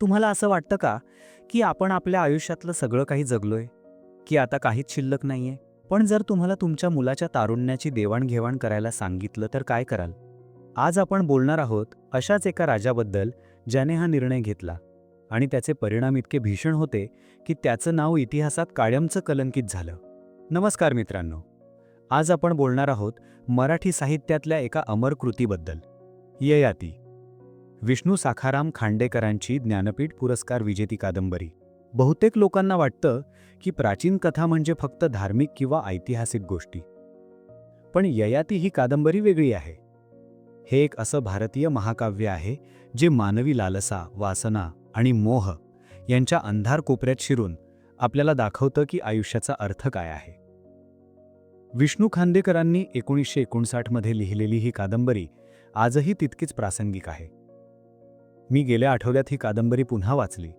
तुम्हाला असं वाटतं का की आपण आपल्या आयुष्यातलं सगळं काही जगलोय? की आता काहीच शिल्लक नाहीये? पण जर तुम्हाला तुमच्या मुलाच्या तारुण्याची देवाणघेवाण करायला सांगितलं तर काय कराल? आज आपण बोलणार आहोत अशाच एका राजाबद्दल ज्याने हा निर्णय घेतला. आणि त्याचे परिणाम इतके भीषण होते की त्याचं नाव इतिहासात कायमचं कलंकित झालं. नमस्कार मित्रांनो. आज आपण बोलणार आहोत मराठी साहित्यातल्या एका अमर कृतीबद्दल. ययाती. विष्णू साखाराम खांडेकरांची ज्ञानपीठ पुरस्कार विजेती कादंबरी. बहुतेक लोकांना वाटतं की प्राचीन कथा म्हणजे फक्त धार्मिक किंवा ऐतिहासिक गोष्टी. पण ययाती ही कादंबरी वेगळी आहे. हे एक असं भारतीय महाकाव्य आहे जे मानवी लालसा वासना आणि मोह यांच्या अंधार कोपऱ्यात शिरून आपल्याला दाखवतं की आयुष्याचा अर्थ काय आहे. विष्णू खांदेकरांनी एकोणीसशे एकोणसाठमध्ये लिहिलेली ही कादंबरी आजही तितकीच प्रासंगिक आहे. मी गेल्या आठवड्यात ही कादंबरी पुन्हा वाचली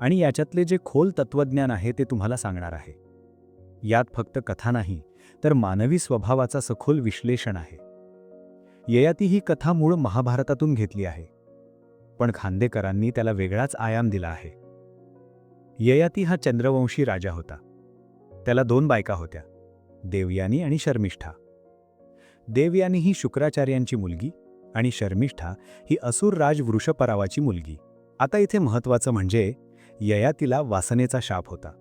आणि याच्यातले जे खोल तत्वज्ञान आहे ते तुम्हाला सांगणार आहे. यात फक्त कथा नाही तर मानवी स्वभावाचा सखोल विश्लेषण आहे. ययाती ही कथा मूळ महाभारतातून घेतली आहे. पण खांदेकरांनी त्याला वेगळाच आयाम दिला आहे. ययाती हा चंद्रवंशी राजा होता. त्याला दोन बायका होत्या देवयानी आणि शर्मिष्ठा. देवयानी ही शुक्राचार्यांची मुलगी आणि शर्मिष्ठा ही असुर राज वृषपरावाची मुलगी. आता इथे महत्वाचं म्हणजे ययातीला वासनेचा शाप होता.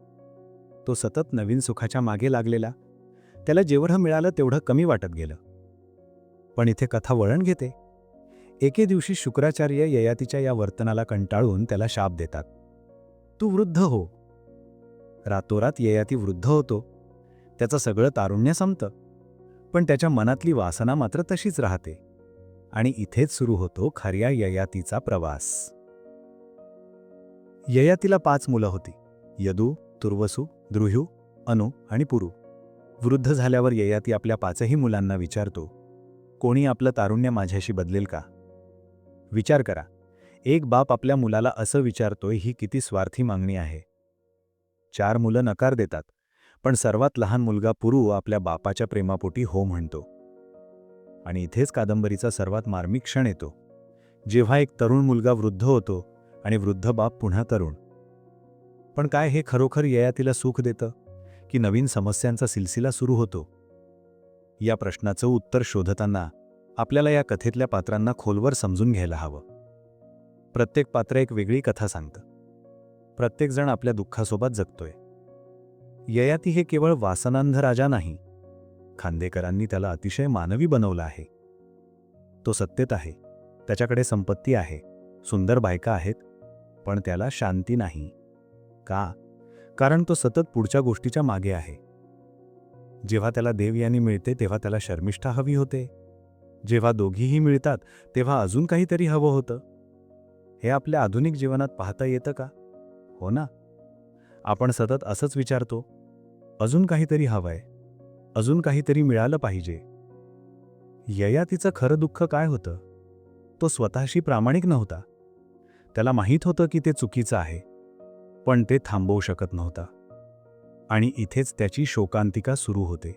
तो सतत नवीन सुखाच्या मागे लागलेला. त्याला जेवढं मिळालं तेवढं कमी वाटत गेलं. पण इथे कथा वळण घेते. एके दिवशी शुक्राचार्य ययातीच्या या वर्तनाला कंटाळून त्याला शाप देतात. तू वृद्ध हो. रातोरात ययाती वृद्ध होतो. त्याचं सगळं तारुण्य संपतं. पण त्याच्या मनातली वासना मात्र तशीच राहते. आणि इथेच सुरू होतो खऱ्या ययातीचा प्रवास. ययातीला पाच मुलं होती. यदू तुर्वसू द्रुह्यू अनु आणि पुरू. वृद्ध झाल्यावर ययाती आपल्या पाचही मुलांना विचारतो कोणी आपलं तारुण्य माझ्याशी बदलेल का? विचार करा. एक बाप आपल्या मुलाला असं विचारतोय ही किती स्वार्थी मागणी आहे. चार मुलं नकार देतात. पण सर्वात लहान मुलगा पुरू आपल्या बापाच्या प्रेमापोटी हो म्हणतो. आणि इथेच कादंबरीचा सर्वात मार्मिक क्षण येतो. जेव्हा एक तरुण मुलगा वृद्ध होतो आणि वृद्ध बाप पुन्हा तरुण. पण काय हे खरोखर ययातीला सुख देतं? की नवीन समस्यांचा सिलसिला सुरू होतो? या प्रश्नाचं उत्तर शोधताना आपल्याला या कथेतल्या पात्रांना खोलवर समजून घ्यायला हवं. प्रत्येक पात्र एक वेगळी कथा सांगतं. प्रत्येकजण आपल्या दुःखासोबत जगतोय. ययाती हे केवळ वासनांध राजा नाही खांदेकरांनी त्याला अतिशय मानवी बनवलं आहे. तो सत्तेत आहे. त्याच्याकडे संपत्ती आहे. सुंदर बायका आहेत. पण त्याला शांती नाही. का? कारण तो सतत पुढच्या गोष्टीच्या मागे आहे. जेव्हा त्याला देव यांनी मिळते तेव्हा त्याला शर्मिष्ठा हवी होते. जेव्हा दोघीही मिळतात तेव्हा अजून काहीतरी हवं होतं. हे आपल्या आधुनिक जीवनात पाहता येतं का? हो ना. आपण सतत असंच विचारतो. अजून काहीतरी हवंय. अजून काहीतरी मिळालं पाहिजे. ययातीचं खरं दुःख काय होतं? तो स्वतःशी प्रामाणिक नव्हता. त्याला माहीत होतं की ते चुकीचं आहे पण ते थांबवू शकत नव्हता. आणि इथेच त्याची शोकांतिका सुरू होते.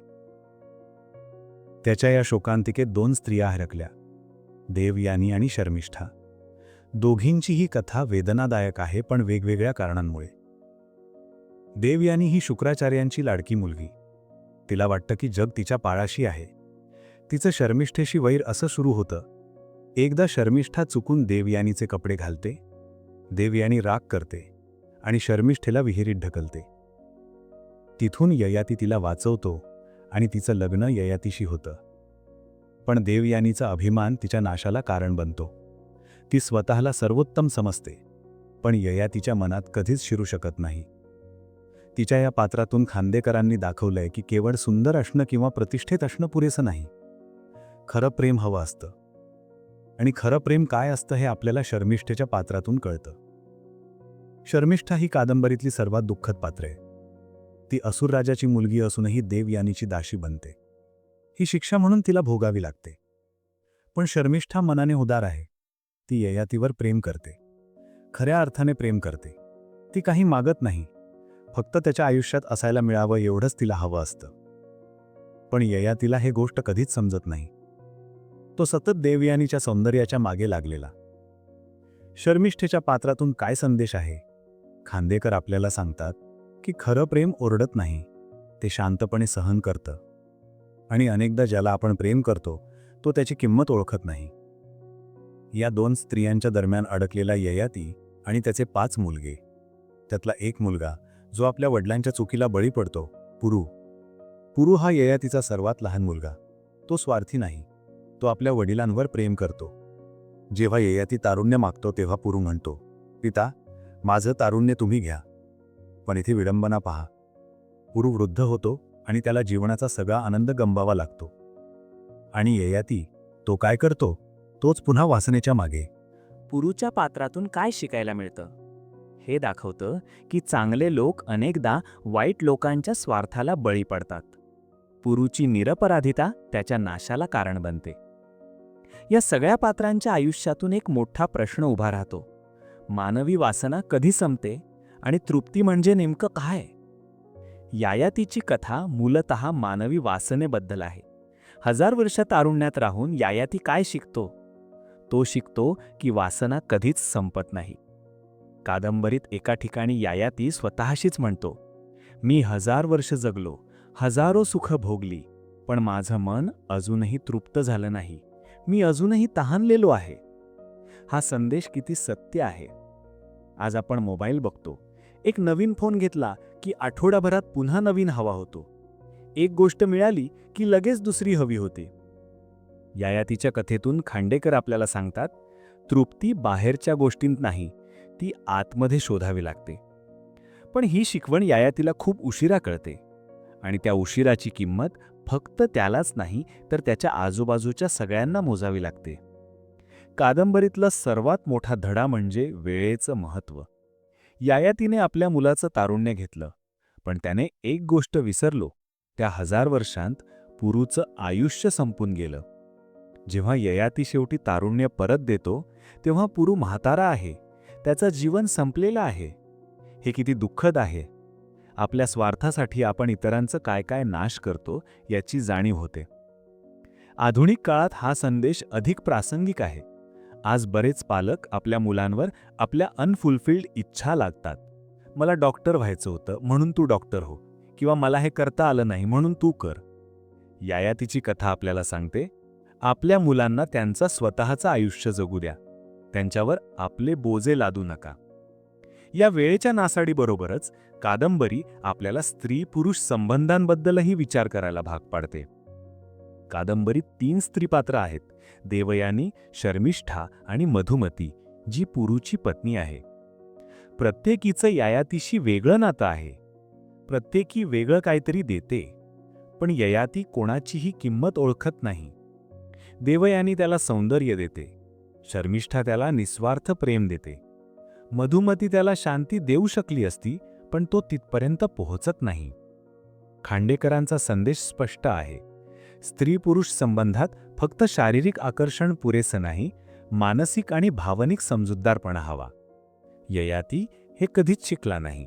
त्याच्या या शोकांतिकेत दोन स्त्रिया हरकल्या देवयानी आणि शर्मिष्ठा. दोघींची ही कथा वेदनादायक आहे पण वेगवेगळ्या कारणांमुळे. देवयानी ही शुक्राचार्यांची लाडकी मुलगी. तिला वाटतं की जग तिच्या पाळाशी आहे. तिचं शर्मिष्ठेशी वैर असं सुरू होतं. एकदा शर्मिष्ठा चुकून देवयानीचे कपडे घालते देवयानी राग करते आणि शर्मिष्ठेला विहिरीत ढकलते. तिथून ययाती तिला वाचवतो आणि तिचं लग्न ययातीशी होतं. पण देवयानीचा अभिमान तिच्या नाशाला कारण बनतो. ती स्वतःला सर्वोत्तम समजते पण ययातीच्या मनात कधीच शिरू शकत नाही. तिच्या या पात्रातून खांदेकरांनी दाखवलंय की केवळ सुंदर असणं किंवा प्रतिष्ठेत असणं पुरेसं नाही. खरं प्रेम हवं असतं. आणि खरं प्रेम काय असतं हे आपल्याला शर्मिष्ठेच्या पात्रातून कळतं. शर्मिष्ठा ही कादंबरीतली सर्वात दुःखद पात्र. आहे ती असुरराजाची मुलगी असूनही देवयानीची दाशी बनते. ही शिक्षा म्हणून तिला भोगावी लागते. पण शर्मिष्ठा मनाने उदार आहे. ती ययातीवर प्रेम करते. खऱ्या अर्थाने प्रेम करते. ती काही मागत नाही. फक्त त्याच्या आयुष्यात असायला मिळावं एवढंच तिला हवं असतं. पण ययातीला हे गोष्ट कधीच समजत नाही. तो सतत देवयानीच्या सौंदर्याच्या मागे लागलेला. शर्मिष्ठेच्या पात्रातून काय संदेश आहे? खांदेकर आपल्याला सांगतात की खरं प्रेम ओरडत नाही ते शांतपणे सहन करतं. आणि अनेकदा ज्याला आपण प्रेम करतो तो त्याची किंमत ओळखत नाही. या दोन स्त्रियांच्या दरम्यान अडकलेला ययाती आणि त्याचे पाच मुलगे. त्यातला एक मुलगा जो आपल्या वडिलांच्या चुकीला बळी पडतो पुरू. पुरू हा ययातीचा सर्वात लहान मुलगा. तो स्वार्थी नाही. तो आपल्या वडिलांवर प्रेम करतो. जेव्हा ययाती तारुण्य मागतो तेव्हा पुरू म्हणतो पिता माझं तारुण्य तुम्ही घ्या. पण इथे विडंबना पहा. पुरू वृद्ध होतो आणि त्याला जीवनाचा सगळा आनंद गमवावा लागतो. आणि ययाती तो काय करतो? तोच पुन्हा वासनेच्या मागे. पुरूच्या पात्रातून काय शिकायला मिळतं? हे दाखवतं की चांगले लोक अनेकदा वाईट लोकांच्या स्वार्थाला बळी पडतात. पुरुची निरपराधिता त्याच्या नाशाला कारण बनते. या सगळ्या पात्रांच्या आयुष्यातून एक मोठा प्रश्न उभा राहतो. मानवी वासना कधी संपते आणि तृप्ती म्हणजे नेमकं काय? यायातीची कथा मूलतः मानवी वासनेबद्दल आहे. हजार वर्ष तारुण्यात राहून यायाती काय शिकतो? तो शिकतो की वासना कधीच संपत नाही. कादंबरीत एका ठिकाणी यायाती स्वतःशीच म्हणतो मी हजार वर्ष जगलो हजारो सुख भोगली पण माझं मन अजूनही तृप्त झालं नाही मी अजूनही तहानलेलो आहे. हा संदेश किती सत्य आहे. आज आपण मोबाईल बघतो. एक नवीन फोन घेतला की आठवडाभरात पुन्हा नवीन हवा होतो. एक गोष्ट मिळाली की लगेच दुसरी हवी होते. यायातीच्या कथेतून खांडेकर आपल्याला सांगतात तृप्ती बाहेरच्या गोष्टींत नाही ती आतमध्ये शोधावी लागते. पण ही शिकवण यायातीला खूप उशिरा कळते. आणि त्या उशिराची किंमत फक्त त्यालाच नाही तर त्याच्या आजूबाजूच्या सगळ्यांना मोजावी लागते. कादंबरीतला सर्वात मोठा धडा म्हणजे वेळेचं महत्त्व. यायातीने आपल्या मुलाचं तारुण्य घेतलं पण त्याने एक गोष्ट विसरलो त्या हजार वर्षांत पुरूचं आयुष्य संपून गेलं. जेव्हा ययाती शेवटी तारुण्य परत देतो तेव्हा पुरू म्हातारा आहे. त्याचं जीवन संपलेलं आहे. हे किती दुःखद आहे. आपल्या स्वार्थासाठी आपण इतरांचं काय काय नाश करतो याची जाणीव होते. आधुनिक काळात हा संदेश अधिक प्रासंगिक आहे. आज बरेच पालक आपल्या मुलांवर आपल्या अनफुलफिल्ड इच्छा लागतात मला डॉक्टर व्हायचं होतं म्हणून तू डॉक्टर हो. किंवा मला हे करता आलं नाही म्हणून तू कर. यायातीची कथा आपल्याला सांगते. आपल्या मुलांना त्यांचा स्वतःचं आयुष्य जगू द्या. त्यांच्यावर आपले बोजे लादू नका. या वेळेच्या नासाडीबरोबरच कादंबरी आपल्याला स्त्री पुरुष संबंधांबद्दलही विचार करायला भाग पाडते. कादंबरीत तीन स्त्रीपात्र आहेत देवयानी शर्मिष्ठा आणि मधुमती जी पुरुची पत्नी आहे. प्रत्येकीचं ययातीशी वेगळं नातं आहे. प्रत्येकी वेगळं काहीतरी देते पण ययाती कोणाचीही किंमत ओळखत नाही. देवयानी त्याला सौंदर्य देते. शर्मिष्ठा त्याला निस्वार्थ प्रेम देते. मधुमती त्याला शांती देऊ शकली असती पण तो तिथपर्यंत पोहोचत नाही. खांडेकरांचा संदेश स्पष्ट आहे. स्त्री पुरुष संबंधात फक्त शारीरिक आकर्षण पुरेसं नाही मानसिक आणि भावनिक समजूतदारपणा हवा. ययाती हे कधीच शिकला नाही.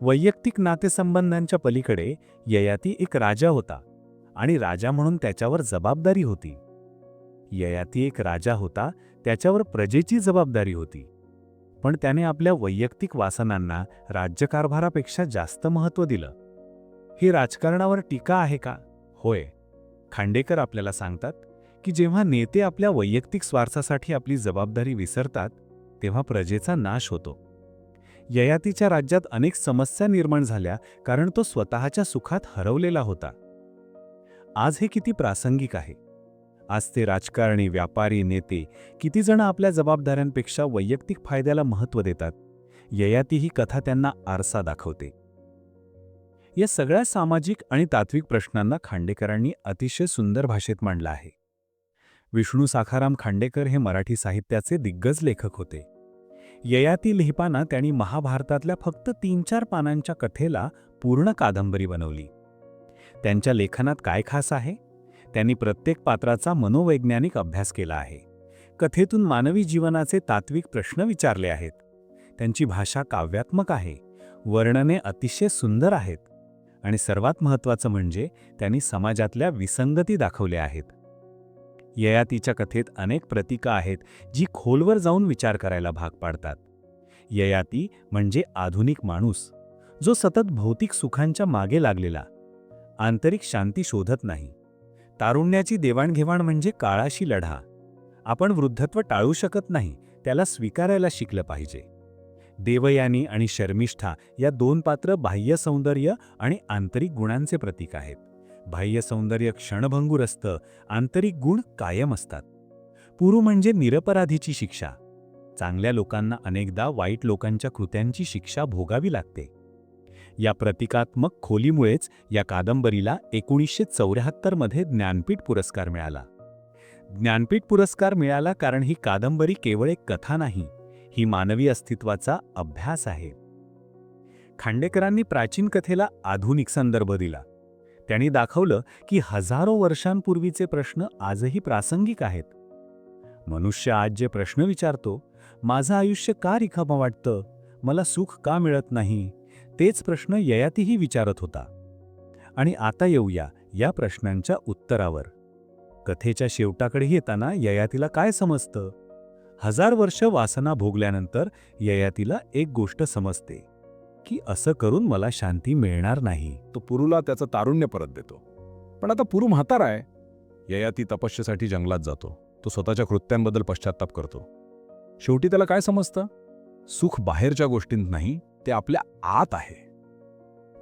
वैयक्तिक नातेसंबंधांच्या पलीकडे ययाती एक राजा होता आणि राजा म्हणून त्याच्यावर जबाबदारी होती. ययाती एक राजा होता त्याच्यावर प्रजेची जबाबदारी होती. पण त्याने आपल्या वैयक्तिक वासनांना राज्यकारभारापेक्षा जास्त महत्त्व दिलं. ही राजकारणावर टीका आहे का? होय. खांडेकर आपल्याला सांगतात की जेव्हा नेते आपल्या वैयक्तिक स्वार्थासाठी आपली जबाबदारी विसरतात तेव्हा प्रजेचा नाश होतो. ययातीच्या राज्यात अनेक समस्या निर्माण झाल्या कारण तो स्वतःच्या सुखात हरवलेला होता. आज हे किती प्रासंगिक आहे. आज ते राजकारणी व्यापारी नेते किती जण आपल्या जबाबदाऱ्यांपेक्षा वैयक्तिक फायद्याला महत्त्व देतात? ययाती ही कथा त्यांना आरसा दाखवते. या सगळ्या सामाजिक आणि तात्विक प्रश्नांना खांडेकरांनी अतिशय सुंदर भाषेत मांडलं आहे. विष्णू साखाराम खांडेकर हे मराठी साहित्याचे दिग्गज लेखक होते. ययाती लिहिपाना त्यांनी महाभारतातल्या फक्त तीन चार पानांच्या कथेला पूर्ण कादंबरी बनवली. त्यांच्या लेखनात काय खास आहे? त्यांनी प्रत्येक पात्राचा मनोवैज्ञानिक अभ्यास केला आहे. कथेतून मानवी जीवनाचे तात्विक प्रश्न विचारले आहेत. त्यांची भाषा काव्यात्मक आहे. वर्णने अतिशय सुंदर आहेत. आणि सर्वात महत्त्वाचं म्हणजे त्यांनी समाजातल्या विसंगती दाखवल्या आहेत. ययातीच्या कथेत अनेक प्रतीकं आहेत जी खोलवर जाऊन विचार करायला भाग पाडतात. ययाती म्हणजे आधुनिक माणूस जो सतत भौतिक सुखांच्या मागे लागलेला आंतरिक शांती शोधत नाही. तारुण्याची देवाणघेवाण म्हणजे काळाशी लढा. आपण वृद्धत्व टाळू शकत नाही त्याला स्वीकारायला शिकलं पाहिजे. देवयानी आणि शर्मिष्ठा या दोन पात्र बाह्य सौंदर्य आणि आंतरिक गुणांचे प्रतीक आहेत. बाह्य सौंदर्य क्षणभंगूर असतं आंतरिक गुण कायम असतात. पुरु म्हणजे निरपराधीची शिक्षा. चांगल्या लोकांना अनेकदा वाईट लोकांच्या कृत्यांची शिक्षा भोगावी लागते. या प्रतिकात्मक खोलीमुळेच या कादंबरीला एकोणीसशे चौऱ्याहत्तरमध्ये ज्ञानपीठ पुरस्कार मिळाला. ज्ञानपीठ पुरस्कार मिळाला कारण ही कादंबरी केवळ एक कथा नाही ही मानवी अस्तित्वाचा अभ्यास आहे. खांडेकरांनी प्राचीन कथेला आधुनिक संदर्भ दिला. त्यांनी दाखवलं की हजारो वर्षांपूर्वीचे प्रश्न आजही प्रासंगिक आहेत. मनुष्य आज जे प्रश्न विचारतो माझं आयुष्य का रिकामं वाटतं? मला सुख का मिळत नाही? तेच प्रश्न ययातीही विचारत होता. आणि आता येऊया या प्रश्नांच्या उत्तरावर. कथेच्या शेवटाकडे येताना ययातीला काय समजतं? हजार वर्ष वासना भोगल्यानंतर ययातीला एक गोष्ट समजते की असं करून मला शांती मिळणार नाही. तो पुरूला त्याचं तारुण्य परत देतो. पण आता पुरू म्हातारा आहे. ययाती तपस्येसाठी जंगलात जातो. तो स्वतःच्या कृत्यांबद्दल पश्चाताप करतो. शेवटी त्याला काय समजतं? सुख बाहेरच्या गोष्टींत नाही ते आपल्या आत आहे.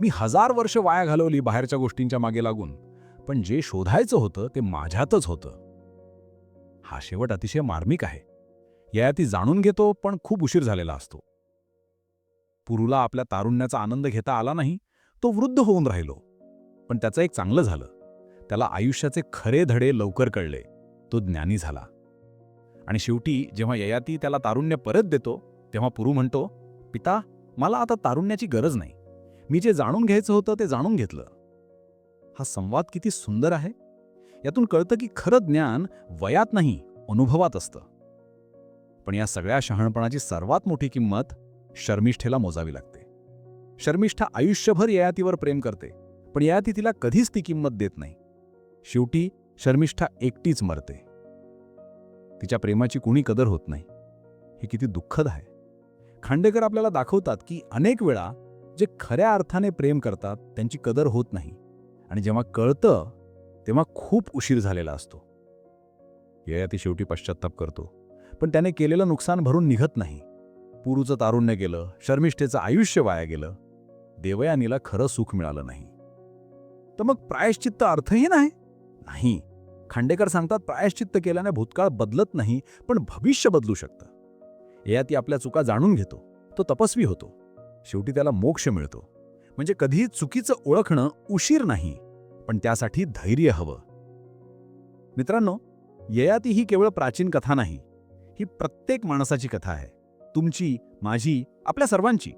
मी हजार वर्ष वाया घालवली बाहेरच्या गोष्टींच्या मागे लागून पण जे शोधायचं होतं ते माझ्यातच होतं. हा शेवट अतिशय मार्मिक आहे. ययाती जाणून घेतो पण खूप उशीर झालेला असतो. पुरूला आपल्या तारुण्याचा आनंद घेता आला नाही तो वृद्ध होऊन राहिलो. पण त्याचं एक चांगलं झालं. त्याला आयुष्याचे खरे धडे लवकर कळले. तो ज्ञानी झाला. आणि शेवटी जेव्हा ययाती त्याला तारुण्य परत देतो तेव्हा पुरू म्हणतो पिता मला आता तारुण्याची गरज नाही. मी जे जाणून घ्यायचं होतं ते जाणून घेतलं. हा संवाद किती सुंदर आहे. यातून कळतं की खरं ज्ञान वयात नाही अनुभवात असतं. पण या सगळ्या शहाणपणाची सर्वात मोठी किंमत शर्मिष्ठेला मोजावी लागते. शर्मिष्ठा आयुष्यभर ययातीवर प्रेम करते पण ययाती तिला कधीच ती किंमत देत नाही. शेवटी शर्मिष्ठा एकटीच मरते. तिच्या प्रेमाची कुणी कदर होत नाही. हे किती दुःखद आहे. खांडेकर आपल्याला दाखवतात की अनेक वेळा जे खऱ्या अर्थाने प्रेम करतात त्यांची कदर होत नाही. आणि जेव्हा कळतं तेव्हा खूप उशीर झालेला असतो. ययाती शेवटी पश्चाताप करतो. पण त्याने केलेलं नुकसान भरून निघत नाही. पुरूचं तारुण्य गेलं शर्मिष्ठेचं आयुष्य वाया गेलं. देवयानीला खरं सुख मिळालं नाही. तर मग प्रायश्चित्त अर्थही नाही? नाही. खांडेकर सांगतात प्रायश्चित्त केल्याने भूतकाळ बदलत नाही पण भविष्य बदलू शकतं. ययाती ती आपल्या चुका जाणून घेतो. तो तपस्वी होतो. शेवटी त्याला मोक्ष मिळतो. म्हणजे कधीही चुकीचं ओळखणं उशीर नाही पण त्यासाठी धैर्य हवं. मित्रांनो ययाती ही केवळ प्राचीन कथा नाही ही प्रत्येक माणसाची कथा आहे. तुमची माझी आपल्या सर्वांची.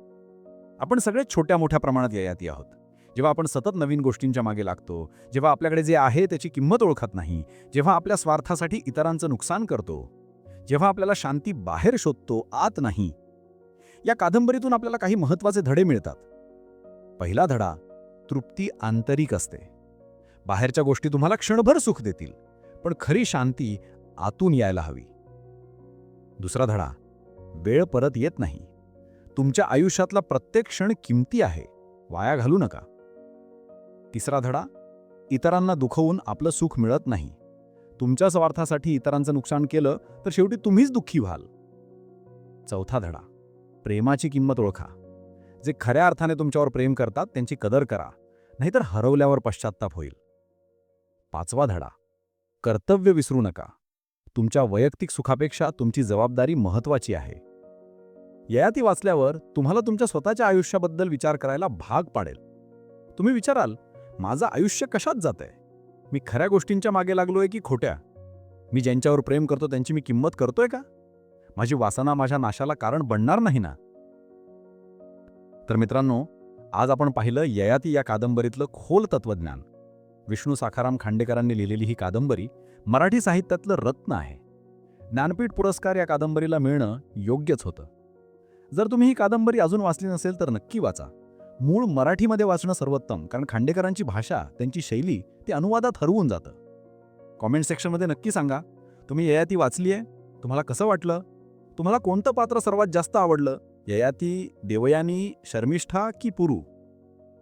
आपण सगळे छोट्या मोठ्या प्रमाणात ययाती आहोत. जेव्हा आपण सतत नवीन गोष्टींच्या मागे लागतो जेव्हा आपल्याकडे जे आहे त्याची किंमत ओळखत नाही जेव्हा आपल्या स्वार्थासाठी इतरांचं नुकसान करतो जेव्हा आपल्याला शांती बाहेर शोधतो आत नाही या कादंबरीतून आपल्याला काही महत्त्वाचे धडे मिळतात. पहिला धडा तृप्ती आंतरिक असते. बाहेरच्या गोष्टी तुम्हाला क्षणभर सुख देतील पण खरी शांती आतून यायला हवी. दुसरा धडा वेळ परत येत नाही. तुमच्या आयुष्यातला प्रत्येक क्षण किमती आहे वाया घालू नका. तिसरा धडा इतरांना दुखवून आपलं सुख मिळत नाही. तुमच्या स्वार्थासाठी इतरांचं नुकसान केलं तर शेवटी तुम्हीच दुःखी व्हाल. चौथा धडा. प्रेमाची किंमत ओळखा. जे खऱ्या अर्थाने तुमच्यावर प्रेम करतात त्यांची कदर करा. नाहीतर हरवल्यावर पश्चाताप होईल. पाचवा धडा. कर्तव्य विसरू नका. तुमच्या वैयक्तिक सुखापेक्षा तुमची जबाबदारी महत्वाची आहे. ययाती वाचल्यावर तुम्हाला तुमच्या स्वतःच्या आयुष्याबद्दल विचार करायला भाग पाडेल. तुम्ही विचाराल माझं आयुष्य कशात जात आहे मी खऱ्या गोष्टींच्या मागे लागलोय की खोट्या? मी ज्यांच्यावर प्रेम करतो त्यांची मी किंमत करतोय का? माझी वासना माझ्या नाशाला कारण बनणार नाही ना? तर मित्रांनो आज आपण पाहिलं ययाती या कादंबरीतलं खोल तत्वज्ञान विष्णू साखाराम खांडेकरांनी लिहिलेली ही कादंबरी मराठी साहित्यातलं रत्न आहे. ज्ञानपीठ पुरस्कार या कादंबरीला मिळणं योग्यच होतं. जर तुम्ही ही कादंबरी अजून वाचली नसेल तर नक्की वाचा. मूळ मराठीमध्ये वाचणं सर्वोत्तम कारण खांडेकरांची भाषा त्यांची शैली ते अनुवादात हरवून जातं. कॉमेंट सेक्शनमध्ये नक्की सांगा तुम्ही ययाती वाचली आहे तुम्हाला कसं वाटलं? तुम्हाला कोणतं पात्र सर्वात जास्त आवडलं? ययाती देवयानी शर्मिष्ठा की पुरू?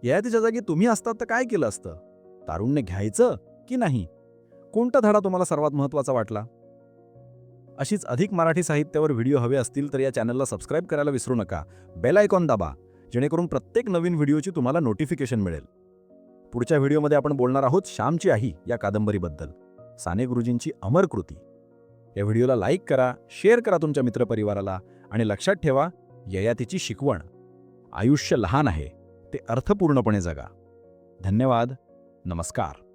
ययातीच्या जागी तुम्ही असतात तर काय केलं असतं? तारुण्य घ्यायचं की नाही? कोणता धडा तुम्हाला सर्वात महत्त्वाचा वाटला? अशीच अधिक मराठी साहित्यावर व्हिडिओ हवे असतील तर या चॅनलला सबस्क्राईब करायला विसरू नका. बेल आयकॉन दाबा. जेणेकरून प्रत्येक नवीन व्हिडिओची तुम्हाला नोटिफिकेशन मिळेल. पुढच्या व्हिडिओमध्ये आपण बोलणार आहोत श्यामची आई या कादंबरीबद्दल. साने गुरुजींची अमर कृती. या व्हिडिओला लाईक करा शेअर करा तुमच्या मित्रपरिवाराला आणि लक्षात ठेवा ययातीची शिकवण. आयुष्य लहान आहे ते अर्थपूर्णपणे जगा. धन्यवाद नमस्कार.